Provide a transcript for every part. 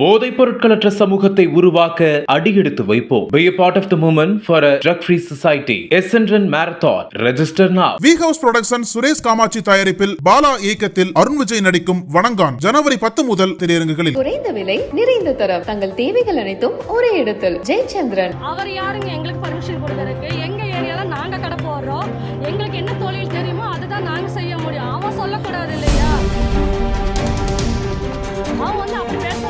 போதைப் பொருட்களற்ற சமூகத்தை உருவாக்க அடியெடுத்து வைப்போம். Be a part of the movement for a drug-free society. Essendon Marathon. Register now. V house production Suresh Kamatchi தயாரிப்பில் பாலா இயக்கத்தில் அருண் விஜய் நடிக்கும் வணங்கான் ஜனவரி பத்து முதல் திரையரங்குகளில். குறைந்த விலை நிறைந்த தரம். தங்கள் தேவைகள் அனைத்தும் ஒரே இடத்தில். ஜெயச்சந்திரன். அவர் யாருங்க? எங்களுக்கு பர்மிஷன் கொடுக்கறதுக்கு. எங்க ஏரியால நாங்க கடை போடுறோம் எங்களுக்கு என்ன தொழில் தெரியுமோ அதுதான் நாங்க செய்ய முடியும். அவன் சொல்லக்கூடாது இல்லையா? அவன் வந்து அப்படி பேசுறாங்க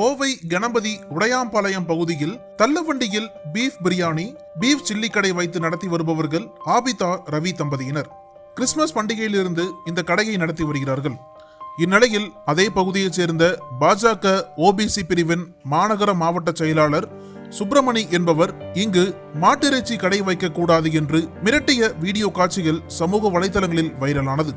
கோவை கணபதி உடையாம்பாளையம் பகுதியில் தள்ளுவண்டியில் பீஃப் பிரியாணி பீஃப் சில்லி கடை வைத்து நடத்தி வருபவர்கள் ஆபிதா ரவி தம்பதியினர். கிறிஸ்துமஸ் பண்டிகையிலிருந்து இந்த கடையை நடத்தி வருகிறார்கள். இந்நிலையில் அதே பகுதியைச் சேர்ந்த பாஜக ஓபிசி பிரிவின் மாநகர மாவட்ட செயலாளர் சுப்பிரமணி என்பவர் இங்கு மாட்டிறைச்சி கடை வைக்கக்கூடாது என்று மிரட்டிய வீடியோ காட்சிகள் சமூக வலைதளங்களில் வைரலானது.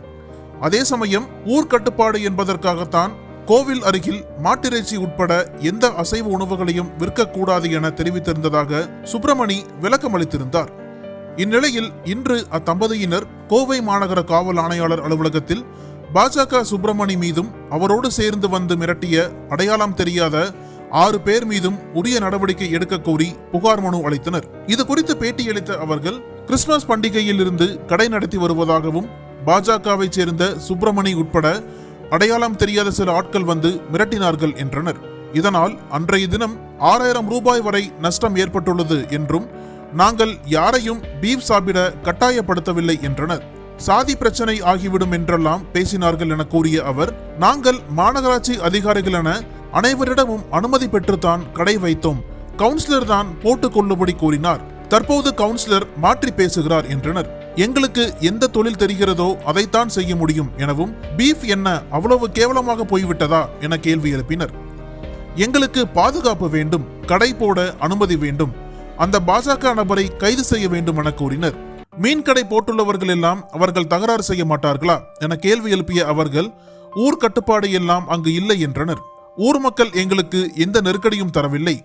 அதே சமயம் ஊர் கட்டுப்பாடு என்பதற்காகத்தான் கோவில் அருகில் மாட்டிறைச்சி உட்பட எந்த அசைவ உணவுகளையும் விற்கக்கூடாது என தெரிவித்திருந்ததாக சுப்பிரமணி விளக்கமளித்திருந்தார் இந்நிலையில் இன்று அத்தம்பதியினர் கோவை மாநகர காவல் ஆணையாளர் அலுவலகத்தில் பாஜக சுப்பிரமணி மீதும் அவரோடு சேர்ந்து வந்து மிரட்டிய அடையாளம் தெரியாத ஆறு பேர் மீதும் உரிய நடவடிக்கை எடுக்க கோரி புகார் மனு அளித்தனர். இது குறித்து பேட்டியளித்த அவர்கள் கிறிஸ்துமஸ் பண்டிகையில் இருந்து கடை நடத்தி வருவதாகவும் பாஜகவை சேர்ந்த சுப்பிரமணி உட்பட அடையாளம் தெரியாத சில ஆட்கள் வந்து மிரட்டினார்கள் என்றனர். இதனால் அன்றைய தினம் ஆறாயிரம் ரூபாய் வரை நஷ்டம் ஏற்பட்டுள்ளது என்றும் நாங்கள் யாரையும் பீஃப் சாப்பிட கட்டாயப்படுத்தவில்லை என்றனர். சாதி பிரச்சனை ஆகிவிடும் என்றெல்லாம் பேசினார்கள் என கூறிய அவர் நாங்கள் மாநகராட்சி அதிகாரிகள் என அனைவரிடமும் அனுமதி பெற்றுத்தான் கடை வைத்தோம். கவுன்சிலர் தான் போட்டுக் கொள்ளும்படி கூறினார். தற்போது கவுன்சிலர் மாற்றி பேசுகிறார் என்றனர். எங்களுக்கு எந்த தொழில் தெரிகிறதோ அதைத்தான் செய்ய முடியும் எனவும் பீஃப் என்ன அவ்வளவு கேவலமாக போய்விட்டதா என கேள்வி எழுப்பினர். எங்களுக்கு பாதுகாப்பு வேண்டும் கடை போட அனுமதி வேண்டும் அந்த பாஜக நபரை கைது செய்ய வேண்டும் என கூறினர். மீன் கடை போட்டுள்ளவர்கள் எல்லாம் அவர்கள் தகராறு செய்ய மாட்டார்களா என கேள்வி எழுப்பிய அவர்கள் ஊர் கட்டுப்பாடு எல்லாம் அங்கு இல்லை என்றனர். ஊர் மக்கள் எங்களுக்கு எந்த நெருக்கடியும் தரவில்லை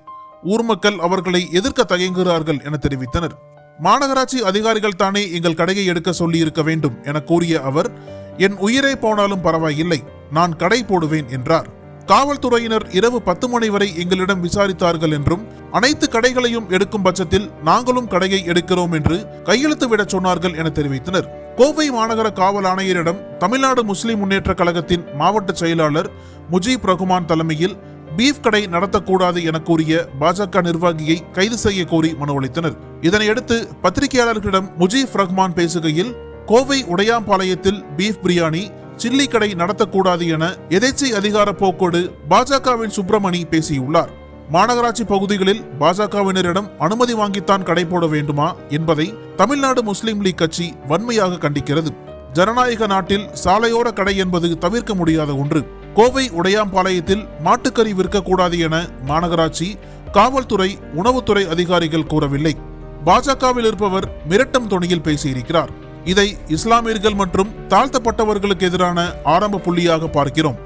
ஊர் மக்கள் அவர்களை எதிர்க்க தயங்குகிறார்கள் என தெரிவித்தனர். மாநகராட்சி அதிகாரிகள் தானே எங்கள் கடையை எடுக்க சொல்லி இருக்க வேண்டும் என கூறிய அவர் என் உயிரே போனாலும் பரவாயில்லை நான் கடை போடுவேன் என்றார். காவல்துறையினர் இரவு பத்து மணி வரை எங்களிடம் விசாரித்தார்கள் என்றும் அனைத்து கடைகளையும் எடுக்கும் பட்சத்தில் நாங்களும் கடையை எடுக்கிறோம் என்று கையெழுத்து விடச் சொன்னார்கள் என தெரிவித்தனர். கோவை மாநகர காவல் ஆணையரிடம் தமிழ்நாடு முஸ்லிம் முன்னேற்ற கழகத்தின் மாவட்ட செயலாளர் முஜீப் ரகுமான் தலைமையில் பீஃப் கடை நடத்தக்கூடாது என கூறிய பாஜக நிர்வாகியை கைது செய்ய கோரி மனு அளித்தனர். இதனையடுத்து பத்திரிகையாளர்களிடம் முஜீப் ரஹ்மான் பேசுகையில் கோவை உடையாம்பாளையத்தில் பீஃப் பிரியாணி சில்லி கடை நடத்தக்கூடாது என எதேச்சை அதிகார போக்கோடு பாஜகவின் சுப்பிரமணி பேசியுள்ளார். மாநகராட்சி பகுதிகளில் பாஜகவினரிடம் அனுமதி வாங்கித்தான் கடை போட வேண்டுமா என்பதை தமிழ்நாடு முஸ்லிம் லீக் கட்சி வன்மையாக கண்டிக்கிறது. ஜனநாயக நாட்டில் சாலையோர கடை என்பது தவிர்க்க முடியாத ஒன்று. கோவை உடையாம்பாளையத்தில் மாட்டுக்கறி விற்கக்கூடாது என மாநகராட்சி காவல்துறை உணவுத்துறை அதிகாரிகள் கூறவில்லை. பாஜகவில் இருப்பவர் மிரட்டும் தொனியில் பேசியிருக்கிறார். இதை இஸ்லாமியர்கள் மற்றும் தாழ்த்தப்பட்டவர்களுக்கு எதிரான ஆரம்ப புள்ளியாக பார்க்கிறோம்.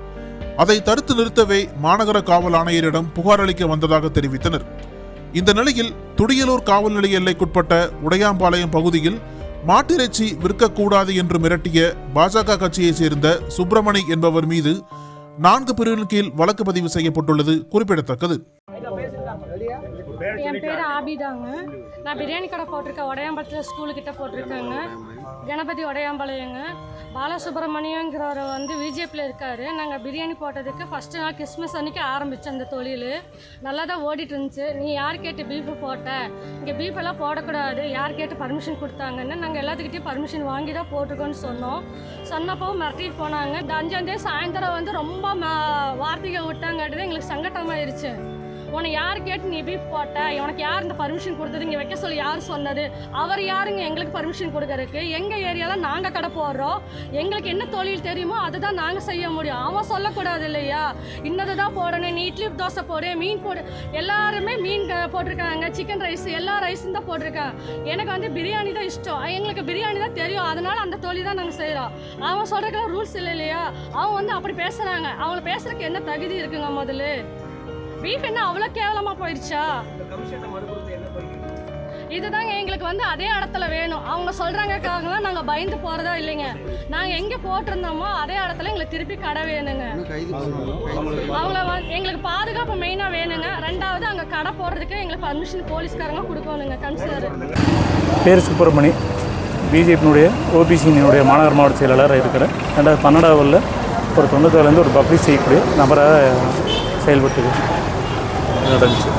அதை தடுத்து நிறுத்தவே மாநகர காவல் ஆணையரிடம் புகார் அளிக்க வந்ததாக தெரிவித்தனர். இந்த நிலையில் துடியலூர் காவல் நிலைய எல்லைக்குட்பட்ட உடையாம்பாளையம் பகுதியில் மாட்டிறைச்சி விற்கக்கூடாது என்று மிரட்டிய பாஜக கட்சியைச் சேர்ந்த சுப்பிரமணி என்பவர் மீது நான்கு பிரிவின் கீழ் வழக்கு பதிவு செய்யப்பட்டுள்ளது. குறிப்பிடத்தக்கது. என் பேர் ஆபிதாங்க. நான் பிரியாணி கடை போட்டிருக்கேன். உடையாம்பாளத்தில் ஸ்கூலுக்கிட்ட போட்டிருக்கேங்க. கணபதி உடையாம்பாளையங்க பாலசுப்ரமணியங்கிறவர் வந்து பிஜேபியில் இருக்கார். நாங்கள் பிரியாணி போட்டதுக்கு ஃபஸ்ட்டு நாள் கிறிஸ்மஸ் அன்னைக்கு ஆரம்பித்தோம் அந்த தொழில். நல்லா தான் ஓடிட்டு இருந்துச்சு. நீ யார் கேட்டு பீஃபு போட்ட? இங்கே பீஃபெல்லாம் போடக்கூடாது. யார் கேட்டு பர்மிஷன் கொடுத்தாங்கன்னு நாங்கள் எல்லாத்துக்கிட்டையும் பர்மிஷன் வாங்கி தான் போட்டிருக்கோன்னு சொன்னோம். சொன்னப்போ மிரட்டிட்டு போனாங்க. இந்த அஞ்சாந்தேதி சாயந்தரம் வந்து ரொம்ப ம- வார்த்தைகள் விட்டாங்காட்டி எங்களுக்கு சங்கட்டமாயிருச்சு உன்னை யார் கேட்டு நீ பீஃப் போட்ட? உனக்கு யார் இந்த பர்மிஷன் கொடுத்தது? இங்கே வைக்க சொல்லி யார் சொன்னது? அவர் யாருங்க எங்களுக்கு பர்மிஷன் கொடுக்கறதுக்கு? எங்கள் ஏரியாவில் நாங்கள் கடை போடுறோம். எங்களுக்கு என்ன தொழில் தெரியுமோ அதை தான் நாங்கள் செய்ய முடியும். அவன் சொல்லக்கூடாது இல்லையா? இன்னது தான் போடணும். நீ இட்லி தோசை போடு மீன் போடு. எல்லாருமே மீன் க- போட்டிருக்காங்க. சிக்கன் ரைஸ் எல்லா ரைஸும் தான் போட்டிருக்காங்க. எனக்கு வந்து பிரியாணி தான் இஷ்டம். எங்களுக்கு பிரியாணி தான் தெரியும். அதனால் அந்த தொழில் தான் நாங்கள் செய்கிறோம் அவன் சொல்கிறதுக்கு ரூல்ஸ் இல்லை இல்லையா? அவன் வந்து அப்படி பேசுகிறாங்க அவங்கள பேசுகிறதுக்கு என்ன தகுதி இருக்குங்க முதல்ல? பீஃப் என்ன அவ்வளோ கேவலமாக போயிடுச்சா? இதுதாங்க எங்களுக்கு வந்து அதே இடத்துல வேணும். அவங்க சொல்கிறாங்கக்காகலாம் நாங்கள் பயந்து போகிறதா இல்லைங்க. நாங்கள் எங்கே போட்டிருந்தோமோ அதே இடத்துல எங்களுக்கு திருப்பி கடை வேணுங்க. அவங்கள வந்து எங்களுக்கு பாதுகாப்பு மெயினாக வேணுங்க. ரெண்டாவது அங்கே கடை போடுறதுக்கு எங்களுக்கு பர்மிஷன் போலீஸ்காரங்க கொடுக்கணுங்க. கன்சிடர் பேர் சுப்பிரமணி பிஜேபியினுடைய ஓபிசியினுடைய மாநகர மாவட்ட செயலாளராக இருக்கிறேன். ரெண்டாவது பன்னெண்டாவதுல ஒரு தொண்ணூத்தாறுலேருந்து ஒரு பப்ளிக் செய்யக்கூடிய நபராக செயல்பட்டு நடந்துச்சு.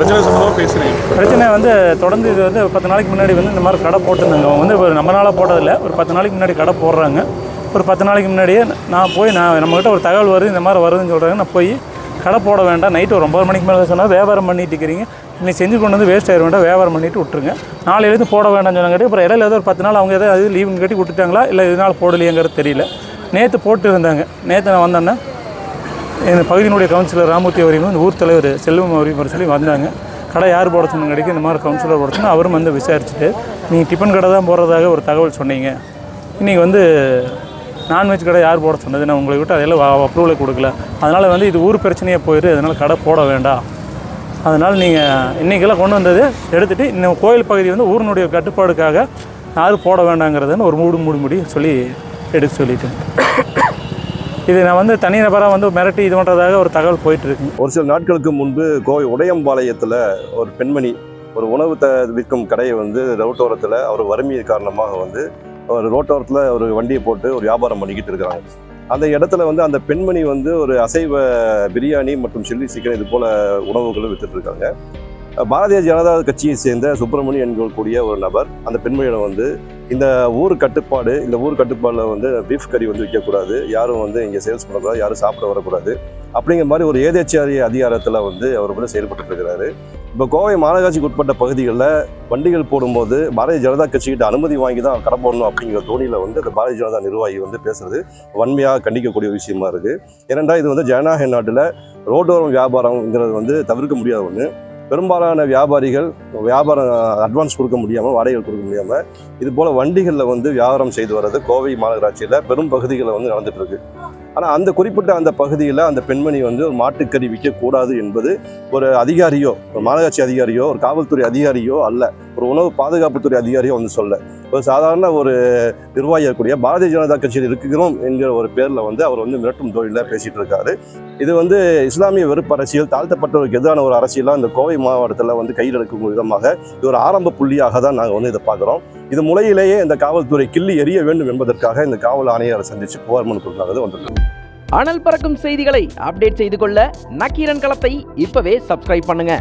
பிரச்சனை சம்பந்தமாக பேசுறீங்க பிரச்சனை வந்து தொடர்ந்து இது வந்து பத்து நாளைக்கு முன்னாடி வந்து இந்த மாதிரி கடை போட்டிருந்தாங்க. அவங்க வந்து ஒரு நம்ம நாளாக போட்டதில்லை. ஒரு பத்து நாளைக்கு முன்னாடி கடை போடுறாங்க. ஒரு பத்து நாளைக்கு முன்னாடியே நான் போய் நான் நம்மக்கிட்ட ஒரு தகவல் வருது இந்த மாதிரி வருதுன்னு சொல்கிறாங்க நான் போய் கடை போட வேண்டாம். நைட்டு ஒரு ஒம்பது மணிக்கு மேலே சொன்னால் வியாபாரம் பண்ணிட்டு இருக்கிறீங்க. நீ செஞ்சு கொண்டு வந்து வேஸ்ட் ஆயிட வேண்டாம். வியாபாரம் பண்ணிட்டு விட்டுருங்க. நாளையிலேருந்து போட வேண்டாம்னு சொன்னாங்க அப்புறம் இடையில ஏதோ ஒரு பத்து நாள் அவங்க ஏதாவது லீவுன்னு கட்டி விட்டுட்டாங்களா? இல்லை இதனால் போடலையேங்கிறது தெரியல. நேற்று போட்டு இருந்தாங்க நேற்று நான் வந்தேன்னா எங்கள் பகுதியினுடைய கவுன்சிலர் ராமூர்த்தி அவரையும் ஊர் தலைவர் செல்வம் அவரையும் சொல்லி வந்தாங்க. கடை யார் போட சொன்ன கடைக்கு இந்த மாதிரி கவுன்சிலர் போட சொன்னா அவரும் வந்து விசாரிச்சுட்டு நீங்கள் டிஃபன் கடை தான் போடுறதாக ஒரு தகவல் சொன்னீங்க. இன்றைக்கி வந்து நான்வெஜ் கடை யார் போட சொன்னது? நான் உங்களை விட்டு அதெல்லாம் அப்ரூவலை கொடுக்கல. அதனால் வந்து இது ஊர் பிரச்சனையாக போயிடு அதனால் கடை போட வேண்டாம். அதனால் நீங்கள் இன்றைக்கெல்லாம் கொண்டு வந்தது எடுத்துகிட்டு இன்னும் கோயில் பகுதி வந்து ஊரினுடைய கட்டுப்பாடுக்காக யாரும் போட வேண்டாங்கிறதுன்னு ஒரு மூடு மூடு முடி சொல்லி எடுத்து சொல்லிட்டேன். இது நான் வந்து தனிநபராக வந்து மிரட்டி இது பண்ணுறதாக ஒரு தகவல் போயிட்டுருக்கு. ஒரு சில நாட்களுக்கு முன்பு கோவை உடையம்பாளையத்தில் ஒரு பெண்மணி ஒரு உணவு த விற்கும் கடையை வந்து ரோட்டோரத்தில் அவர் வறுமை காரணமாக வந்து ஒரு ரோட்டோரத்தில் ஒரு வண்டியை போட்டு ஒரு வியாபாரம் பண்ணிக்கிட்டு இருக்கிறாங்க. அந்த இடத்துல வந்து அந்த பெண்மணி வந்து ஒரு அசைவ பிரியாணி மற்றும் சில்லி சிக்கன் இது போல உணவுகளும் விற்றுட்ருக்காங்க பாரதிய ஜனதா கட்சியை சேர்ந்த சுப்பிரமணியன் என்கூடிய ஒரு நபர் அந்த பெண்மணியிடம் வந்து இந்த ஊர் கட்டுப்பாடு இந்த ஊர் கட்டுப்பாடில் வந்து பீஃப் கறி வந்து விற்கக்கூடாது. யாரும் வந்து இங்கே சேல்ஸ் பண்ணக்கூடாது யாரும் சாப்பிட வரக்கூடாது. அப்படிங்கிற மாதிரி ஒரு ஏதேச்சாரிய அதிகாரத்தில் வந்து அவர் வந்து செயல்பட்டு இருக்கிறாரு இப்போ கோவை மாநகராட்சிக்கு உட்பட்ட பகுதிகளில் வண்டிகள் போடும்போது பாரதிய ஜனதா கட்சிக்கிட்ட அனுமதி வாங்கி தான் கடை போடணும் அப்படிங்கிற தோணியில் வந்து அந்த பாரதிய ஜனதா நிர்வாகி வந்து பேசுறது வன்மையாக கண்டிக்கக்கூடிய விஷயமா இருக்குது ஏனென்றால் இது வந்து ஜனநாயக நாட்டில் ரோட்டோரம் வியாபாரம்ங்கிறது வந்து தவிர்க்க முடியாத ஒன்று பெரும்பாலான வியாபாரிகள் வியாபாரம் அட்வான்ஸ் கொடுக்க முடியாமல் வாடகைகள் கொடுக்க முடியாமல் இது போல் வண்டிகளில் வந்து வியாபாரம் செய்து வர்றது கோவை மாநகராட்சியில் பெரும் பகுதிகளில் வந்து நடந்துகிட்ருக்கு ஆனால் அந்த குறிப்பிட்ட அந்த பகுதியில் அந்த பெண்மணி வந்து ஒரு மாட்டுக்கறி விற்கக்கூடாது என்பது ஒரு அதிகாரியோ ஒரு மாநகராட்சி அதிகாரியோ ஒரு காவல்துறை அதிகாரியோ அல்ல. ஒரு உணவு பாதுகாப்புத்துறை அதிகாரியோ வந்து சொல்ல. ஒரு சாதாரண ஒரு நிர்வாகி இருக்கக்கூடிய பாரதிய ஜனதா கட்சியில் இருக்கிறோம் என்கிற ஒரு பேரில் வந்து அவர் வந்து மிரட்டும் தொழிலாக பேசிகிட்டு இருக்காரு. இது வந்து இஸ்லாமிய வெறுப்பு அரசியல் தாழ்த்தப்பட்டவருக்கு எதிரான ஒரு அரசியலாக இந்த கோவை மாவட்டத்தில் வந்து கையில் எடுக்கும் விதமாக இது ஒரு ஆரம்ப புள்ளியாக தான் நாங்கள் வந்து இதை பார்க்குறோம். இது முறையிலேயே இந்த காவல்துறை கிள்ளி எரிய வேண்டும் என்பதற்காக இந்த காவல் ஆணையரை சந்தித்து புகார் மனு கொடுக்காதது வந்திருக்கோம் அனல் பறக்கும் செய்திகளை அப்டேட் செய்து கொள்ள நக்கீரன் களத்தை இப்பவே சப்ஸ்கிரைப் பண்ணுங்க.